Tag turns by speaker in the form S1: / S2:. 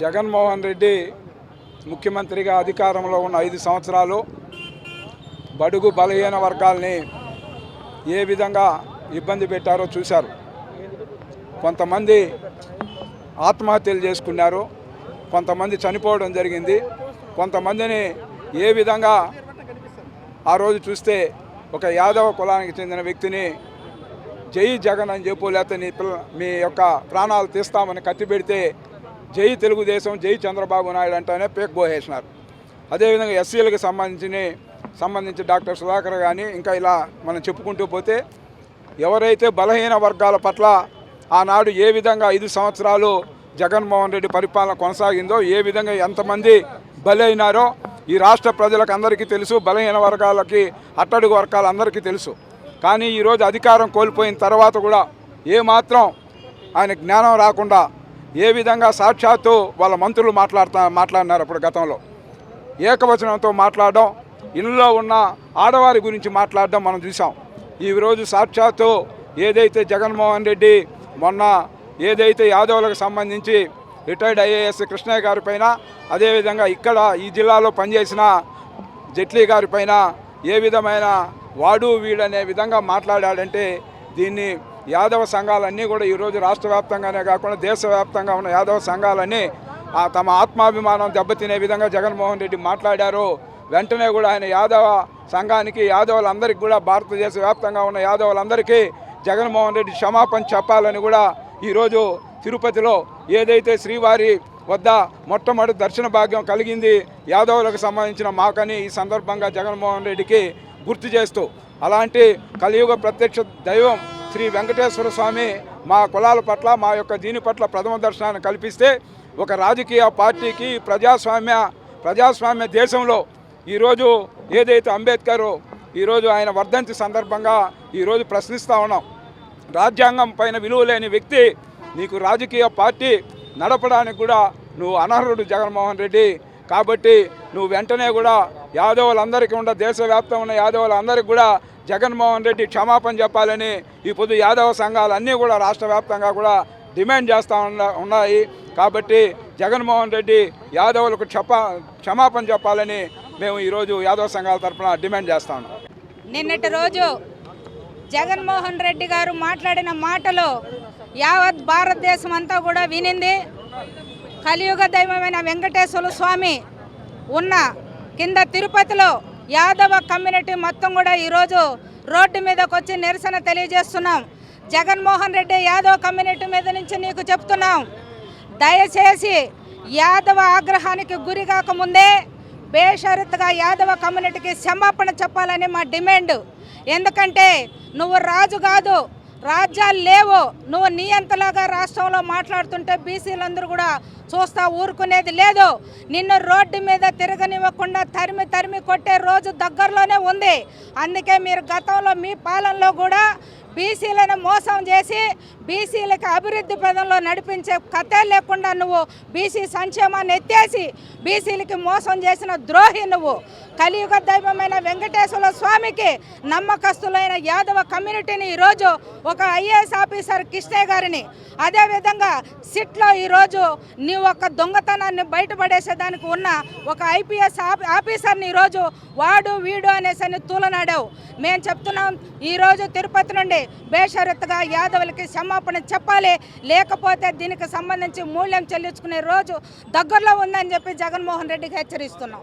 S1: జగన్మోహన్ రెడ్డి ముఖ్యమంత్రిగా అధికారంలో ఉన్న ఐదు సంవత్సరాలు బడుగు బలహీన వర్గాల్ని ఏ విధంగా ఇబ్బంది పెట్టారో చూశారు. కొంతమంది ఆత్మహత్యలు చేసుకున్నారు. కొంతమంది చనిపోవడం జరిగింది. కొంతమందిని ఏ విధంగా ఆ రోజు చూస్తే ఒక యాదవ కులానికి చెందిన వ్యక్తిని జై జగన్ అని చెప్పు లేకపోతే నీ పిల్ల మీ యొక్క ప్రాణాలు తీస్తామని కత్తి పెడితే జై తెలుగుదేశం జై చంద్రబాబు నాయుడు అంటేనే పేక్ పోసేసినారు అదేవిధంగా ఎస్సీలకు సంబంధించిన సంబంధించి డాక్టర్ సుధాకర్ కానీ ఇంకా ఇలా మనం చెప్పుకుంటూ పోతే ఎవరైతే బలహీన వర్గాల పట్ల ఆనాడు ఏ విధంగా ఐదు సంవత్సరాలు జగన్మోహన్ రెడ్డి పరిపాలన కొనసాగిందో ఏ విధంగా ఎంతమంది బలైనారో ఈ రాష్ట్ర ప్రజలకు అందరికీ తెలుసు బలహీన వర్గాలకి అట్టడుగు వర్గాలందరికీ తెలుసు. కానీ ఈరోజు అధికారం కోల్పోయిన తర్వాత కూడా ఏమాత్రం ఆయన జ్ఞానం రాకుండా ఏ విధంగా సాక్షాత్తు వాళ్ళ మంత్రులు మాట్లాడుతా మాట్లాడినారు అప్పుడు గతంలో? ఏకవచనంతో మాట్లాడడం ఇళ్ళలో ఉన్న ఆడవారి గురించి మాట్లాడడం మనం చూసాం ఈరోజు సాక్షాత్తు ఏదైతే జగన్మోహన్ రెడ్డి మొన్న ఏదైతే యాదవులకు సంబంధించి రిటైర్డ్ ఐఏఎస్ కృష్ణయ్య గారి పైన అదేవిధంగా ఇక్కడ ఈ జిల్లాలో పనిచేసిన జైట్లీ గారి పైన ఏ విధమైన వాడు వీడనే విధంగా మాట్లాడాడంటే దీన్ని యాదవ సంఘాలన్నీ కూడా ఈరోజు రాష్ట్ర వ్యాప్తంగానే కాకుండా దేశవ్యాప్తంగా ఉన్న యాదవ సంఘాలన్నీ ఆ తమ ఆత్మాభిమానం దెబ్బతినే విధంగా జగన్మోహన్ రెడ్డి మాట్లాడారు. వెంటనే కూడా ఆయన యాదవ సంఘానికి యాదవులందరికీ కూడా భారతదేశ వ్యాప్తంగా ఉన్న యాదవులందరికీ జగన్మోహన్ రెడ్డి క్షమాపణ చెప్పాలని కూడా ఈరోజు తిరుపతిలో ఏదైతే శ్రీవారి వద్ద మొట్టమొదటి దర్శన భాగ్యం కలిగింది యాదవులకు సంబంధించిన మాకని ఈ సందర్భంగా జగన్మోహన్ రెడ్డికి గుర్తు చేస్తూ అలాంటి కలియుగ ప్రత్యక్ష దైవం శ్రీ వెంకటేశ్వర స్వామి మా కులాల పట్ల మా యొక్క దీని పట్ల ప్రథమ దర్శనాన్ని కల్పిస్తే ఒక రాజకీయ పార్టీకి ప్రజాస్వామ్య ప్రజాస్వామ్య దేశంలో ఈరోజు ఏదైతే అంబేద్కర్ ఈరోజు ఆయన వర్ధంతి సందర్భంగా ఈరోజు ప్రశ్నిస్తూ ఉన్నాం. రాజ్యాంగం పైన విలువ లేని వ్యక్తి నీకు రాజకీయ పార్టీ నడపడానికి కూడా నువ్వు అనర్హుడు జగన్మోహన్ రెడ్డి. కాబట్టి నువ్వు వెంటనే కూడా యాదవులందరికీ ఉన్న దేశవ్యాప్తం ఉన్న యాదవులందరికీ కూడా జగన్మోహన్ రెడ్డి క్షమాపణ చెప్పాలని ఈ పొద్దు యాదవ సంఘాలన్నీ కూడా రాష్ట్ర వ్యాప్తంగా కూడా డిమాండ్ చేస్తూ ఉన్నాయి. కాబట్టి జగన్మోహన్ రెడ్డి యాదవులకు క్షపా క్షమాపణ చెప్పాలని మేము ఈరోజు యాదవ సంఘాల తరఫున డిమాండ్ చేస్తా ఉన్నాం.
S2: నిన్నటి రోజు జగన్మోహన్ రెడ్డి గారు మాట్లాడిన మాటలు యావత్ భారతదేశం అంతా కూడా వినింది. కలియుగ దైవమైన వెంకటేశ్వర స్వామి ఉన్న కింద తిరుపతిలో యాదవ కమ్యూనిటీ మొత్తం కూడా ఈరోజు రోడ్డు మీదకి వచ్చి నిరసన తెలియజేస్తున్నాం. జగన్మోహన్ రెడ్డి యాదవ కమ్యూనిటీ మీద నుంచి నీకు చెప్తున్నాం. దయచేసి యాదవ ఆగ్రహానికి గురి కాకముందే బేషరత్గా యాదవ కమ్యూనిటీకి క్షమాపణ చెప్పాలని మా డిమాండ్. ఎందుకంటే నువ్వు రాజు కాదు రాజ్యాలు లేవు నువ్వు నీ అంతలాగా రాష్ట్రంలో మాట్లాడుతుంటే బీసీలందరూ కూడా చూస్తా ఊరుకునేది లేదు. నిన్ను రోడ్డు మీద తిరగనివ్వకుండా తరిమి తరిమి కొట్టే రోజు దగ్గరలోనే ఉంది. అందుకే మీరు గతంలో మీ పాలనలో కూడా బీసీలను మోసం చేసి బీసీలకు అభివృద్ధి పదంలో నడిపించే కథే లేకుండా నువ్వు బీసీ సంక్షేమాన్ని ఎత్తేసి బీసీలకి మోసం చేసిన ద్రోహి నువ్వు. కలియుగ దైవమైన వెంకటేశ్వర స్వామికి నమ్మకస్తులైన యాదవ కమ్యూనిటీని ఈరోజు ఒక ఐఏఎస్ ఆఫీసర్ కృష్ణయ్య గారిని అదేవిధంగా సిట్లో ఈరోజు నీ ఒక దొంగతనాన్ని బయటపడేసేదానికి ఉన్న ఒక ఐపీఎస్ ఆఫీసర్ని ఈరోజు వాడు వీడు అనేసి అని తూలనాడావు. మేము చెప్తున్నాం ఈరోజు తిరుపతి నుండి బేషరత్తుగా యాదవులకి క్షమాపణ చెప్పాలి. లేకపోతే దీనికి సంబంధించి మూల్యం చెల్లించుకునే రోజు దగ్గరలో ఉందని చెప్పి జగన్మోహన్ రెడ్డికి హెచ్చరిస్తున్నాం.